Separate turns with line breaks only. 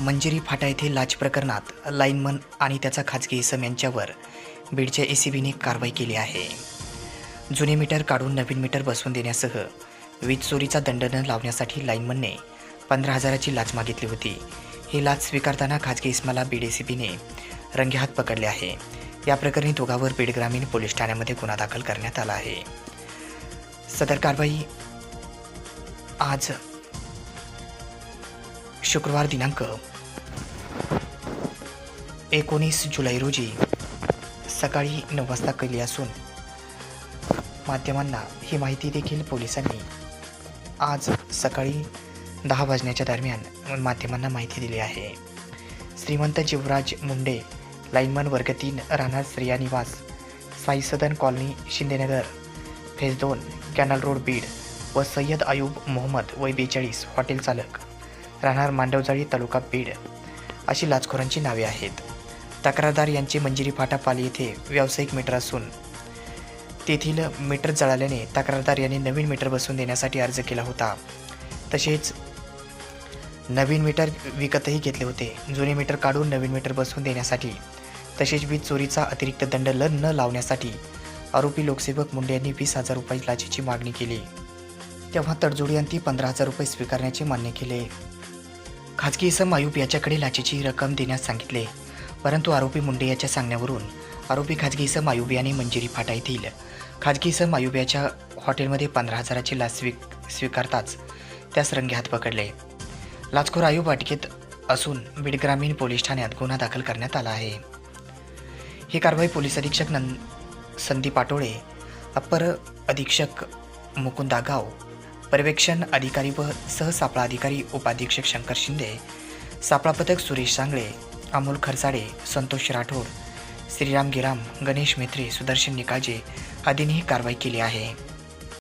मंजिरी फाटा येथे लाच प्रकरणात लाईनमन आणि त्याचा खाजगी इसम यांच्यावर बीडच्या ए सी बीने कारवाई केली आहे. जुने मीटर काढून नवीन मीटर बसवून देण्यासह वीज चोरीचा दंड न लावण्यासाठी लाईनमनने पंधरा हजाराची लाच मागितली होती. ही लाच स्वीकारताना खाजगी इस्माला बीड ए सी बीने रंगेहात पकडले आहे. या प्रकरणी दोघांवर बीड ग्रामीण पोलीस ठाण्यामध्ये गुन्हा दाखल करण्यात आला आहे. सदर कारवाई आज शुक्रवार दिनांक एकोणीस जुलै रोजी सकाळी नऊ वाजता केली असून माध्यमांना ही माहिती देखील पोलिसांनी आज सकाळी दहा वाजण्याच्या दरम्यान माध्यमांना माहिती दिली आहे. श्रीमंत जीवराज मुंडे लाईनमन वर्ग तीन राहणार स्त्रिया निवास साई सदन कॉलनी शिंदेनगर फेज दोन कॅनल रोड बीड व सय्यद आयूब मोहम्मद वय बेचाळीस हॉटेल चालक. राहणार मांडवजाळी तालुका बीड अशी लाचखोरांची नावे आहेत. तक्रारदार यांची मंजिरी फाटा पाली येथे व्यावसायिक मीटर असून तेथील मीटर जळाल्याने तक्रारदार यांनी नवीन मीटर बसवून देण्यासाठी अर्ज केला होता. तसेच नवीन मीटर विकतही घेतले होते. जुने मीटर काढून नवीन मीटर बसवून देण्यासाठी तसेच वीज चोरीचा अतिरिक्त दंड ल न लावण्यासाठी आरोपी लोकसेवक मुंडे यांनी वीस हजार रुपये लाचेची मागणी केली. तेव्हा तडजोडी अंती पंधरा हजार रुपये स्वीकारण्याचे मान्य केले. खाजगी इसम आयुब याच्याकडे लाचेची रक्कम देण्यास सांगितले. परंतु आरोपी मुंडे याच्या सांगण्यावरून आरोपी खाजगी इसम आयुब याने मंजिरी फाटा येथील खाजगी इसम आयुब याच्या हॉटेलमध्ये पंधरा हजाराची लाच स्वी स्वीकारताच त्यास रंगेहात पकडले. लाचखोर आयुब अटकेत असून बीड ग्रामीण पोलीस ठाण्यात गुन्हा दाखल करण्यात आला आहे. ही कारवाई पोलीस अधीक्षक नंद संदीप पाटोळे अप्पर अधीक्षक मुकुंदा गाव पर्यवेक्षण अधिकारी व सहसापळा अधिकारी उपाधीक्षक शंकर शिंदे सापळा पथक सुरेश सांगळे अमोल खरसाडे संतोष राठोड श्रीराम गिराम गणेश मेत्रे सुदर्शन निकाजे आदींनी ही कारवाई केली आहे.